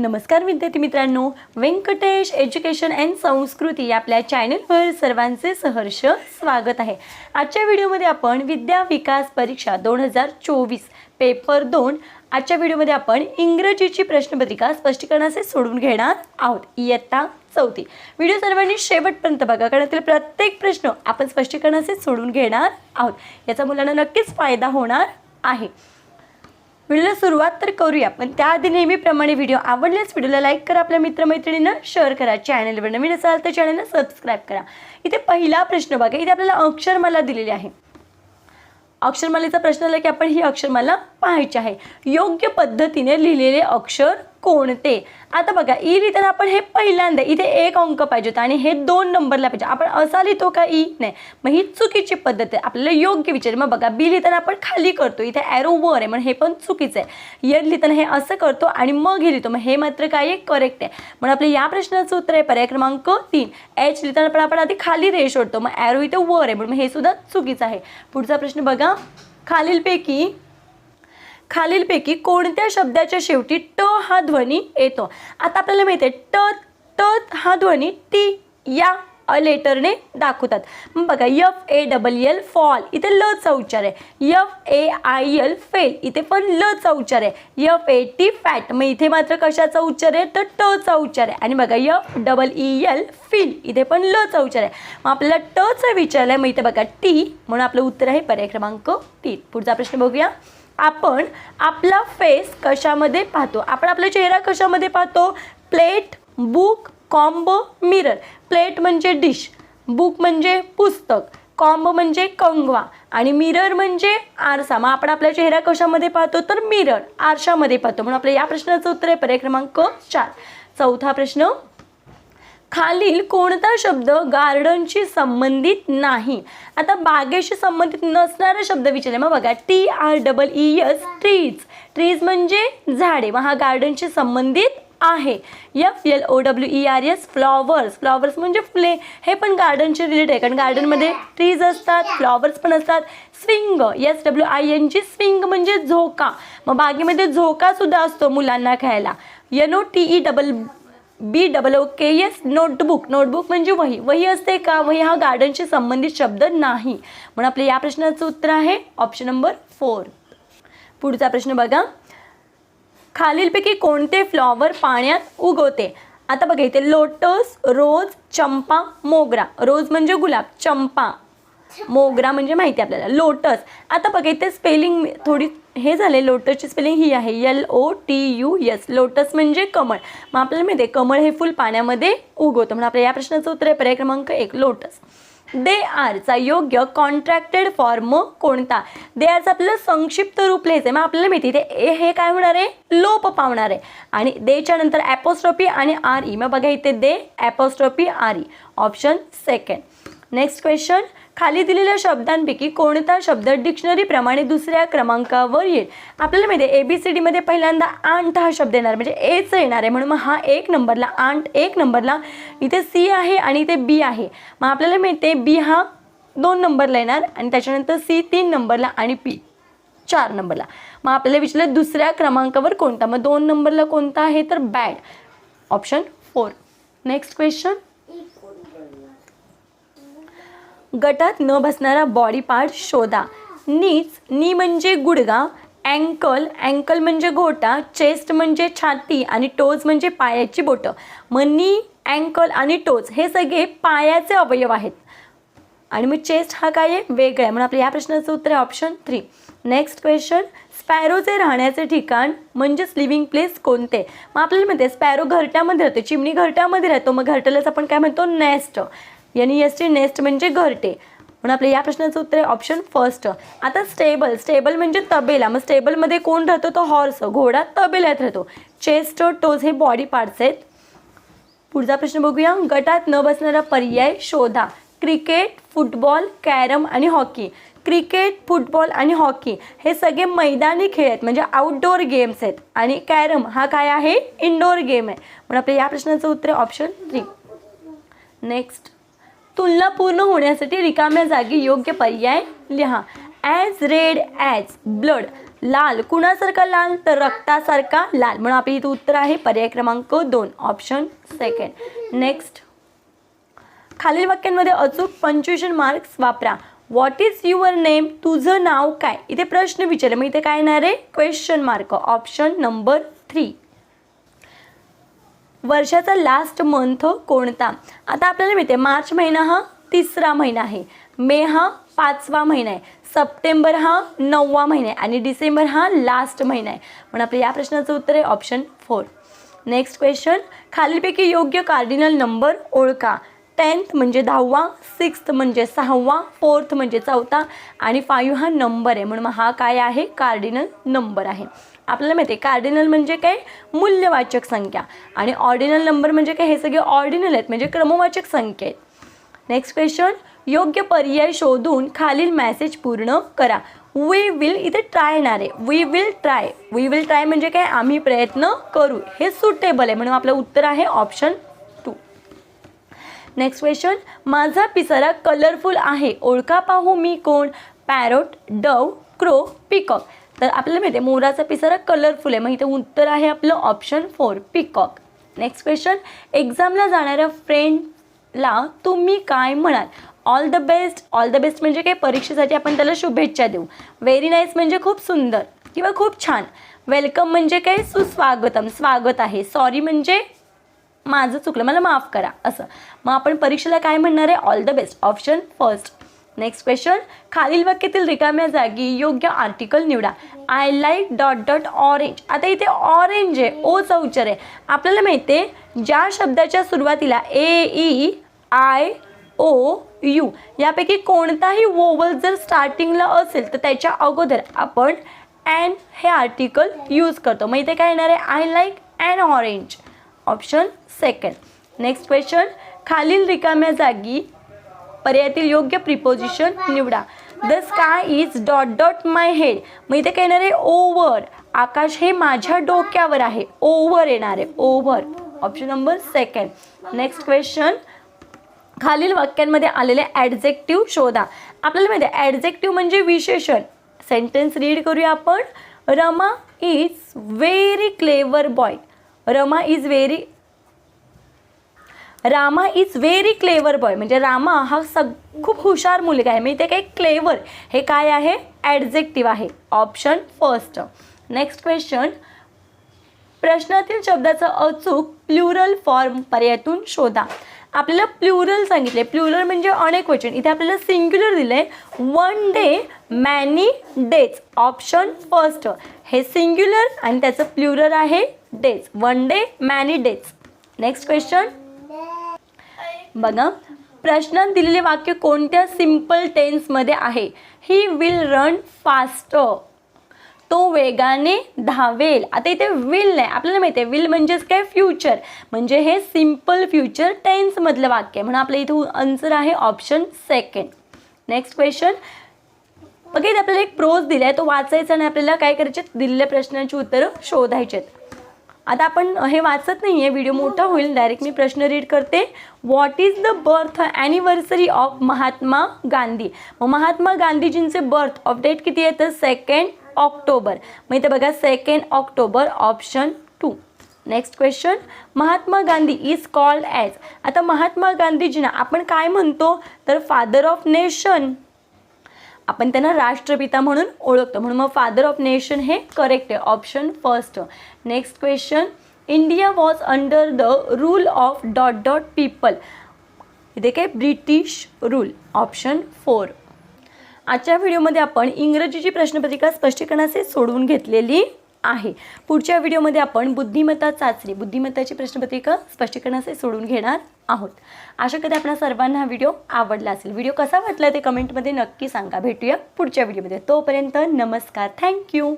नमस्कार विद्यार्थी मित्रांनो. व्यंकटेश एज्युकेशन अँड संस्कृती या आपल्या चॅनलवर सर्वांचे सहर्ष स्वागत आहे. आजच्या व्हिडिओमध्ये आपण विद्या विकास परीक्षा दोन हजार चोवीस पेपर दोन. आजच्या व्हिडिओमध्ये आपण इंग्रजीची प्रश्नपत्रिका स्पष्टीकरणाचे सोडून घेणार आहोत. इयत्ता चौथी. व्हिडिओ सर्वांनी शेवटपर्यंत बघा कारण त्यातील प्रत्येक प्रश्न आपण स्पष्टीकरणाचे सोडून घेणार आहोत. याचा मुलांना नक्कीच फायदा होणार आहे. व्हिडिओला सुरुवात तर करूया पण त्याआधी नेहमीप्रमाणे व्हिडिओ आवडल्यास व्हिडिओला लाईक करा आपल्या मित्रमैत्रिणींना शेअर करा चॅनलवर नवीन असाल तर चॅनलला सबस्क्राईब करा. इथे पहिला प्रश्न बघा इथे आपल्याला अक्षरमाला दिलेली आहे. अक्षरमालेचा प्रश्न आला की आपण ही अक्षरमाला पाहायची आहे. योग्य पद्धतीने लिहिलेले अक्षर कोणते? आता बघा ई लिहिताना आपण हे पहिल्यांदा इथे एक अंक पाहिजे होता आणि हे दोन नंबरला पाहिजे. आपण असा लिहितो का ई नाही. मग ही चुकीची पद्धत आहे. आपल्याला योग्य विचार मग बघा बी लिहिताना आपण खाली करतो. इथे ॲरो वर आहे. म्हणून हे पण चुकीचं आहे. यल लिहिताना हे असं करतो आणि मग हे लिहितो. मग हे मात्र काय करेक्ट आहे. म्हणून आपलं या प्रश्नाचं उत्तर आहे. पर्याय क्रमांक तीन. एच लिहिताना पण आपण आधी खाली रेष ओढतो. मग ॲरो इथे वर आहे. म्हणून हे सुद्धा चुकीचं आहे. पुढचा प्रश्न बघा. खालीलपैकी खालीलपैकी कोणत्या शब्दाच्या शेवटी ट हा ध्वनी येतो? आता आपल्याला माहिती आहे ट ट हा ध्वनी टी या अ लेटरने दाखवतात. मग बघा F A double L fall इथे ल चा उच्चार आहे. F A I L fail इथे पण ल चा उच्चार आहे. यफ ए टी फॅट मग इथे मात्र कशाचा उच्चार आहे? तर ट चा उच्चार आहे. आणि बघा F double E L feel इथे पण ल चा उच्चार आहे. मग आपल्याला ट चा विचारलं आहे मग इथे बघा टी म्हणून आपलं उत्तर आहे पर्याय क्रमांक तीन. पुढचा प्रश्न बघूया. आपण आपला फेस कशामध्ये पाहतो? आपण आपला चेहरा कशामध्ये पाहतो? Plate book combo mirror plate म्हणजे डिश बुक म्हणजे पुस्तक. कॉम्बो म्हणजे कंगवा. आणि मिरर म्हणजे आरसा. मग आपण आपला चेहरा कशामध्ये पाहतो? तर मिरर आरशामध्ये पाहतो. म्हणून आपल्या या प्रश्नाचं उत्तर आहे पर्याय क्रमांक चार. चौथा प्रश्न खालील कोणता शब्द गार्डनशी संबंधित नाही? आता बागेशी संबंधित नसणारा शब्द विचारले. मग बघा T R double E S trees trees म्हणजे झाडे. मग हा गार्डनशी संबंधित आहे. F L O W E R S flowers flowers म्हणजे फुले. हे पण गार्डनचे रिलेटेड आहे. कारण गार्डनमध्ये ट्रीज असतात फ्लॉवर्स पण असतात. Swing S W I N G swing म्हणजे झोका. मग बागेमध्ये झोका सुद्धा असतो मुलांना खायला. N O T E double B double O K S notebook notebook म्हणजे वही. वही असते का? वही हा गार्डनशी संबंधित शब्द नाही. म्हणून आपल्या या प्रश्नाचं उत्तर आहे ऑप्शन नंबर फोर पुढचा प्रश्न बघा. खालीलपैकी कोणते फ्लॉवर पाण्यात उगवते? आता बघा इथे लोटस रोज चंपा मोगरा. रोज म्हणजे गुलाब चंपा. मोगरा म्हणजे माहिती आहे आपल्याला. लोटस आता बघा इथे स्पेलिंग थोडी हे झाले लोटसची स्पेलिंग ही आहे L O T U S lotus म्हणजे कमळ. मग आपल्याला माहिती आहे कमळ हे फुल पाण्यामध्ये उगवतं. म्हणून आपल्या या प्रश्नाचं उत्तर आहे पर्याय क्रमांक एक लोटस. दे आरचा योग्य कॉन्ट्रॅक्टेड फॉर्म कोणता? दे आरचं आपल्याला संक्षिप्त रूप लिहायचं आहे मग आपल्याला माहिती ते ए हे काय होणार आहे? लोप पावणार आहे. आणि देच्या नंतर ॲपोस्ट्रॉपी आणि आर ई मग बघा इथे they apostrophe R E option second next question खाली दिलेल्या शब्दांपैकी कोणता शब्द डिक्शनरीप्रमाणे दुसऱ्या क्रमांकावर येईल? आपल्याला माहिती आहे ए बी सी डीमध्ये पहिल्यांदा आंट हा शब्द येणार म्हणजे एच येणार आहे. म्हणून मग हा एक नंबरला आंट एक नंबरला. इथे सी आहे आणि इथे बी आहे. मग आपल्याला माहिती आहे बी हा दोन नंबरला येणार आणि त्याच्यानंतर सी तीन नंबरला आणि पी चार नंबरला. मग आपल्याला विचारलं दुसऱ्या क्रमांकावर कोणता? मग दोन नंबरला कोणता आहे? तर bad option four next question गटात न बसणारा बॉडी पार्ट शोधा. नीच नी म्हणजे गुडगा अँकल अँकल म्हणजे घोटा चेस्ट म्हणजे छाती आणि टोज म्हणजे पायाची बोटं. मग नी अँकल आणि टोज हे सगळे पायाचे अवयव आहेत. आणि मग चेस्ट हा काय आहे? वेगळा. आहे म्हणून आपल्या या प्रश्नाचं उत्तर आहे ऑप्शन थ्री नेक्स्ट क्वेश्चन स्पॅरोचे राहण्याचे ठिकाण म्हणजेच लिव्हिंग प्लेस कोणते? मग आपल्याला माहिती आहे स्पॅरो घरट्यामध्ये राहतो चिमणी घरट्यामध्ये राहतो. मग घरट्यालाच आपण काय म्हणतो? नेस्ट यांनी एस टी नेस्ट म्हणजे घरटे. म्हणून आपल्या या प्रश्नाचं उत्तर आहे ऑप्शन फर्स्ट आता स्टेबल स्टेबल म्हणजे तबेला. मग स्टेबलमध्ये कोण राहतो? तो हॉर्स घोडा तबेल्यात राहतो. चेस्ट टोज हे बॉडी पार्ट्स आहेत. पुढचा प्रश्न बघूया. गटात न बसणारा पर्याय शोधा. क्रिकेट फुटबॉल कॅरम आणि हॉकी क्रिकेट फुटबॉल आणि हॉकी हे सगळे मैदानी खेळ आहेत. म्हणजे आउटडोर गेम्स आहेत. आणि कॅरम हा काय आहे? इनडोअर गेम आहे. म्हणून आपल्या या प्रश्नाचं उत्तर आहे ऑप्शन थ्री नेक्स्ट तुलना पूर्ण होण्यासाठी रिकाम्या जागी योग्य पर्याय लिहा. ॲज रेड ॲज ब्लड लाल कुणासारखा लाल? तर रक्तासारखा लाल. म्हणून आपली इथं उत्तर आहे पर्याय क्रमांक दोन ऑप्शन सेकंड नेक्स्ट खालील वाक्यांमध्ये अचूक पंच्युएशन मार्क्स वापरा. व्हॉट इज युअर नेम तुझं नाव काय? इथे प्रश्न विचारले. मग इथे काय येणार आहे? Question mark option number three वर्षाचा लास्ट मंथ कोणता? आता आपल्याला माहिती आहे मार्च महिना हा तिसरा महिना आहे. मे हा पाचवा महिना आहे. सप्टेंबर हा नववा महिना आहे. आणि डिसेंबर हा लास्ट महिना आहे. म्हणून आपल्या या प्रश्नाचं उत्तर आहे ऑप्शन फोर नेक्स्ट क्वेश्चन खालीलपैकी योग्य कार्डिनल नंबर ओळखा. टेन्थ म्हणजे दहावा सिक्स्थ म्हणजे सहावा फोर्थ म्हणजे चौथा आणि फाईव्ह हा नंबर आहे. म्हणून मग हा काय आहे? कार्डिनल नंबर आहे. आपल्याला माहिती आहे कार्डिनल म्हणजे काय? मूल्यवाचक संख्या. आणि ऑर्डिनल नंबर म्हणजे काय? हे सगळे ऑर्डिनल आहेत म्हणजे क्रमवाचक संख्या आहेत. नेक्स्ट क्वेश्चन योग्य पर्याय शोधून खालील मॅसेज पूर्ण करा. वी विल इथे ट्राय येणार आहे. We will try we will try म्हणजे काय? आम्ही प्रयत्न करू. हे सुटेबल आहे म्हणून आपलं उत्तर आहे ऑप्शन टू नेक्स्ट क्वेश्चन माझा पिसारा कलरफुल आहे. ओळखा पाहू मी कोण? पॅरोट डव क्रो पिकॉक तर आपल्याला माहिती आहे मोराचा पिसारा कलरफुल आहे. मग इथे उत्तर आहे आपलं option four peacock next question एक्झामला जाणाऱ्या फ्रेंडला तुम्ही काय म्हणाल? All the best all the best म्हणजे काय? परीक्षेसाठी आपण त्याला शुभेच्छा देऊ. व्हेरी नाईस म्हणजे खूप सुंदर किंवा खूप छान. वेलकम म्हणजे काय? सुस्वागतम. स्वागत आहे. सॉरी म्हणजे माझं चुकलं. मला माफ करा. असं. मग आपण परीक्षेला काय म्हणणार आहे? All the best option first next question खालील वाक्यातील रिकाम्या जागी योग्य आर्टिकल निवडा. I like dot dot orange आता इथे ऑरेंज आहे. ओचा उच्चार आहे. आपल्याला माहिती आहे ज्या शब्दाच्या सुरुवातीला A E I O U यापैकी कोणताही वोवल जर स्टार्टिंगला असेल तर त्याच्या अगोदर आपण अँड हे आर्टिकल यूज करतो. मग इथे काय येणार आहे? I like and orange option second next question खालील रिकाम्या जागी पर्यायातील योग्य प्रिपोजिशन निवडा. The sky is dot dot my head मग इथे काय येणार आहे? ओवर आकाश हे माझ्या डोक्यावर आहे. ओव्हर येणार आहे. Over option number second next question खालील वाक्यांमध्ये आलेले ॲडजेक्टिव्ह शोधा. आपल्याला माहिती आहे ॲडजेक्टिव्ह म्हणजे विशेषण. सेंटेन्स रीड करूया आपण. Rama is very clever boy Rama is very Rama is very clever boy म्हणजे रामा हा सग खूप हुशार मुलगा आहे. म्हणजे ते काही क्लेवर हे काय आहे? ॲडजेक्टिव्ह आहे. ऑप्शन फर्स्ट नेक्स्ट क्वेश्चन प्रश्नातील शब्दाचं अचूक प्लुरल फॉर्म पर्यायातून शोधा. आपल्याला प्लुरल सांगितले. प्लुरल म्हणजे अनेक वचन इथे आपल्याला सिंग्युलर दिले one day many days option first हे सिंग्युलर आणि त्याचं प्लुरल आहे days one day many days next question बघा. प्रश्नात दिलेले वाक्य कोणत्या सिंपल टेन्समध्ये आहे? ही विल रन फास्ट तो वेगाने धावेल. आता इथे विल नाही. आपल्याला माहिती आहे विल म्हणजेच काय? फ्युचर म्हणजे हे सिंपल फ्युचर टेन्समधलं वाक्य. आहे म्हणून आपल्या इथे आन्सर आहे ऑप्शन सेकंड नेक्स्ट क्वेश्चन बघा इथे आपल्याला एक प्रोज दिला आहे तो वाचायचा आणि आपल्याला काय करायचे? दिलेल्या प्रश्नांची उत्तरं शोधायचे आहेत. आता आपण हे वाचत नाही आहे व्हिडिओ मोठा होईल डायरेक्ट मी प्रश्न रीड करते. What is the birth anniversary of Mahatma Gandhi? मग महात्मा गांधीजींचे बर्थ ऑफ डेट किती आहे तर सेकंड ऑक्टोबर मग इथे बघा second October option two next question Mahatma Gandhi is called as आता महात्मा गांधीजींना आपण काय म्हणतो? तर फादर ऑफ नेशन आपण त्यांना राष्ट्रपिता म्हणून ओळखतो. म्हणून मग फादर ऑफ नेशन हे करेक्ट आहे. Option first next question India was under the rule of dot dot people इथे काय? ब्रिटिश रूल ऑप्शन फोर आजच्या व्हिडिओमध्ये आपण इंग्रजीची प्रश्नपत्रिका स्पष्टीकरणाचे सोडवून घेतलेली आहे. पुढच्या व्हिडिओमध्ये आपण बुद्धिमत्ता चाचणी बुद्धिमत्ताची प्रश्नपत्रिका स्पष्टीकरणाचे सोडून घेणार आहोत. आशा कधी आपल्या सर्वांना हा व्हिडिओ आवडला असेल. व्हिडिओ कसा वाटला ते कमेंटमध्ये नक्की सांगा. भेटूया पुढच्या व्हिडिओमध्ये. तोपर्यंत नमस्कार. थँक्यू.